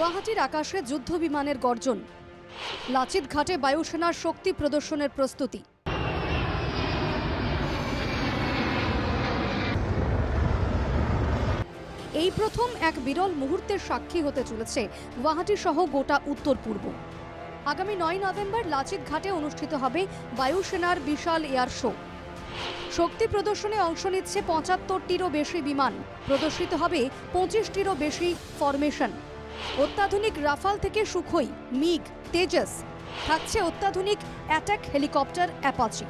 গুয়াহাটির আকাশে যুদ্ধ বিমানের গর্জন। লাচিত ঘাটে বায়ুসেনার শক্তি প্রদর্শনের প্রস্তুতি। এই প্রথম এক বিরল মুহূর্তের সাক্ষী হতে চলেছে গুয়াহাটি সহ গোটা উত্তর পূর্ব। আগামী নয় নভেম্বর লাচিত ঘাটে অনুষ্ঠিত হবে বায়ুসেনার বিশাল এয়ার শো। শক্তি প্রদর্শনে অংশ নিচ্ছে পঁচাত্তরটিরও বেশি বিমান। প্রদর্শিত হবে পঁচিশটিরও বেশি ফরমেশন অত্যাধুনিক রাফাল থেকে সুখই, মিগ, তেজস। থাকছে অত্যাধুনিক অ্যাটাক হেলিকপ্টার অ্যাপাচি।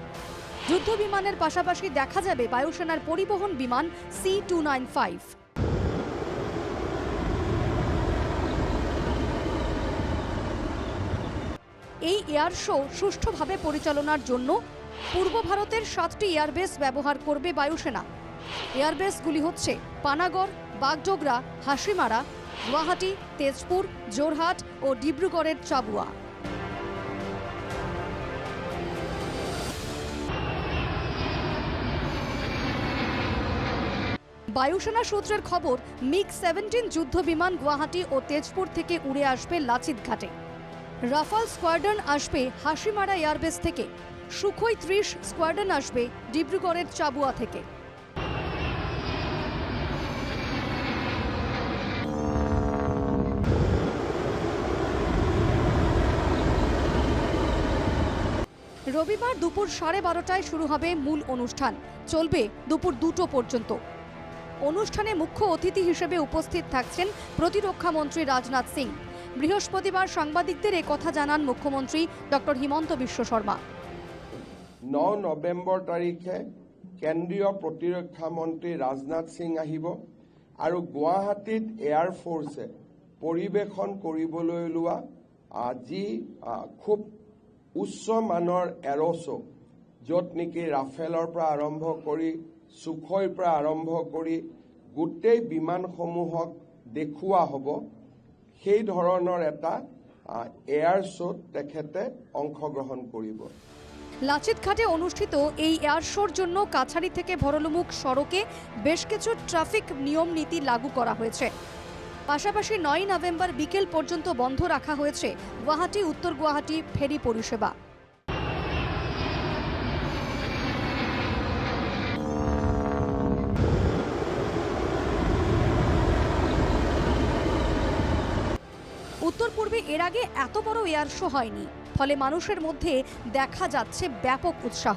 যুদ্ধ বিমানের পাশাপাশি দেখা যাবে বায়ুসেনার পরিবহন বিমান সি টু নাইন ফাইভ। এই এয়ার শো সুষ্ঠুভাবে পরিচালনার জন্য পূর্ব ভারতের সাতটি এয়ারবেস ব্যবহার করবে বায়ুসেনা। এয়ারবেসগুলি হচ্ছে পানাগড়, বাগডোগরা, হাসিমারা গুয়াহাটি, তেজপুর জোরহাট ও ডিব্রুগড়ের চাবুয়া। বায়ুসেনা সূত্রের খবর মিগ সেভেন্টিন যুদ্ধ বিমান গুয়াহাটি ও তেজপুর থেকে উড়ে আসবে লাচিত ঘাটে। রাফাল স্কোয়াড্রন আসবে হাসিমারা এয়ারবেস থেকে। সুখই ত্রিশ স্কোয়াড্রন আসবে ডিব্রুগড়ের চাবুয়া থেকে। রবিবার দুপুর সাড়ে বারোটায় শুরু হবে মূল অনুষ্ঠান। চলবে দুপুর দুটো পর্যন্ত। অনুষ্ঠানে মুখ্য অতিথি হিসেবে উপস্থিত থাকছেন প্রতিরক্ষা মন্ত্রী রাজনাথ সিং। বৃহস্পতিবার সাংবাদিকদের কথা জানান মুখ্যমন্ত্রী ডক্টর হিমন্ত বিশ্ব শর্মা। ন নৱেম্বৰ তাৰিখে কেন্দ্রীয় প্রতিরক্ষা মন্ত্রী রাজনাথ সিং আহিব আৰু গুৱাহাটীত এয়াৰ ফ'ৰ্চে পৰিৱেশন কৰিবলৈ লোৱা যি খুব উচ্চ মানৰ এৰ'শ্ব য'ত নেকি ৰাফেলৰ পৰা আৰম্ভ কৰি, চুখৈৰ পৰা আৰম্ভ কৰি গোটেই বিমানসমূহক দেখুওৱা হ'ব। সেই ধৰণৰ এটা এয়াৰ শ্ব'ত তেখেতে অংশগ্ৰহণ কৰিব। লাচিত ঘাটে অনুষ্ঠিত এই এয়ার শোর জন্য কাছাড়ি থেকে ভরলুমুখ সড়কে বেশ কিছু ট্রাফিক নিয়ম নীতি লাগু করা হয়েছে পাশাপাশি নয় নভেম্বর বিকেল পর্যন্ত বন্ধ রাখা হয়েছে গুয়াহাটি, উত্তর গুয়াহাটি ফেরি পরিষেবা। উত্তর পূর্বে এর আগে এত বড় এয়ার শো হয়নি, ফলে মানুষের মধ্যে দেখা যাচ্ছে ব্যাপক উৎসাহ।